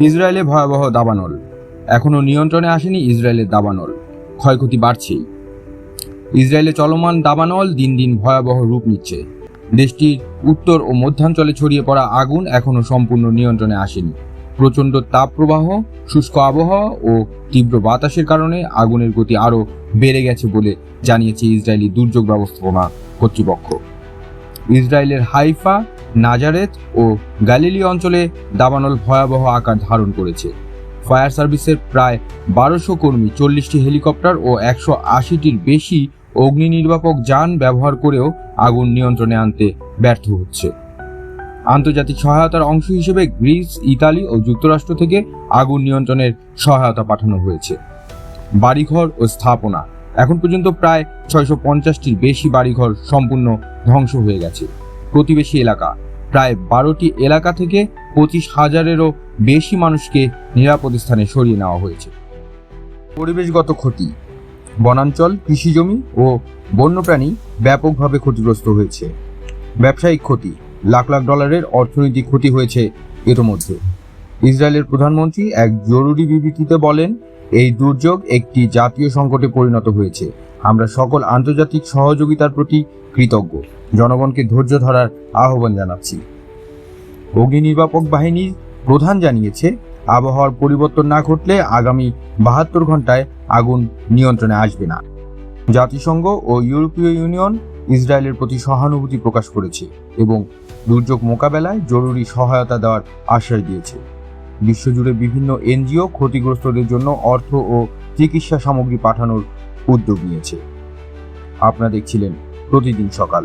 ইসরায়েলে ভয়াবহ দাবানল। এখনও নিয়ন্ত্রণে আসেনি ইসরায়েলের দাবানল। ক্ষয়ক্ষতি বাড়ছেই। ইসরায়েলে চলমান দাবানল দিন দিন ভয়াবহ রূপ নিচ্ছে। দেশটির উত্তর ও মধ্যাঞ্চলে ছড়িয়ে পড়া আগুন এখনও সম্পূর্ণ নিয়ন্ত্রণে আসেনি। প্রচণ্ড তাপপ্রবাহ, শুষ্ক আবহাওয়া ও তীব্র বাতাসের কারণে আগুনের গতি আরও বেড়ে গেছে বলে জানিয়েছে ইসরায়েলি দুর্যোগ ব্যবস্থাপনা কর্তৃপক্ষ। ইসরায়েলের হাইফা নাজারেথ ও গ্যালিলি অঞ্চলে দাবানল ভয়াবহ আকার ধারণ করেছে। ফায়ার সার্ভিসের প্রায় বারোশো কর্মী, চল্লিশটি হেলিকপ্টার ও একশো আশিটির বেশি অগ্নি নির্বাপক যান ব্যবহার করেও আগুন নিয়ন্ত্রণে আনতে ব্যর্থ হচ্ছে। আন্তর্জাতিক সহায়তার অংশ হিসেবে গ্রিস, ইতালি ও যুক্তরাষ্ট্র থেকে আগুন নিয়ন্ত্রণের সহায়তা পাঠানো হয়েছে। বাড়িঘর ও স্থাপনা। এখন পর্যন্ত প্রায় ছয়শো পঞ্চাশটির বেশি বাড়িঘর সম্পূর্ণ ধ্বংস হয়ে গেছে। প্রতিবেশী এলাকা। প্রায় বারোটি এলাকা থেকে পঁচিশ হাজারেরও বেশি মানুষকে নিরাপদ স্থানে সরিয়ে নেওয়া হয়েছে। পরিবেশগত ক্ষতি। বনাঞ্চল, কৃষিজমি ও বন্যপ্রাণী ব্যাপকভাবে ক্ষতিগ্রস্ত হয়েছে। ব্যবসায়িক ক্ষতি। লাখ লাখ ডলারের অর্থনৈতিক ক্ষতি হয়েছে ইতোমধ্যে। ইসরায়েলের প্রধানমন্ত্রী এক জরুরি বিবৃতিতে বলেন, এই দুর্যোগ একটি জাতীয় সংকটে পরিণত হয়েছে। আমরা সকল আন্তর্জাতিক সহযোগিতার প্রতি কৃতজ্ঞ। জনগণকে ধৈর্য ধরার আহ্বান জানাচ্ছি। অগ্নি নির্বাপক বাহিনীর প্রধান জানিয়েছে, আবহাওয়ার পরিবর্তন না ঘটলে আগামী বাহাত্তর ঘন্টায় আগুন নিয়ন্ত্রণে আসবে না। জাতিসংঘ ও ইউরোপীয় ইউনিয়ন ইসরায়েলের প্রতি সহানুভূতি প্রকাশ করেছে এবং দুর্যোগ মোকাবেলায় জরুরি সহায়তা দেওয়ার আশ্বাস দিয়েছে। বিশ্বজুড়ে বিভিন্ন এনজিও ক্ষতিগ্রস্তদের জন্য অর্থ ও চিকিৎসা সামগ্রী পাঠানোর উদ্যোগ নিয়েছে। আপনারা দেখছিলেন প্রতিদিন সকাল।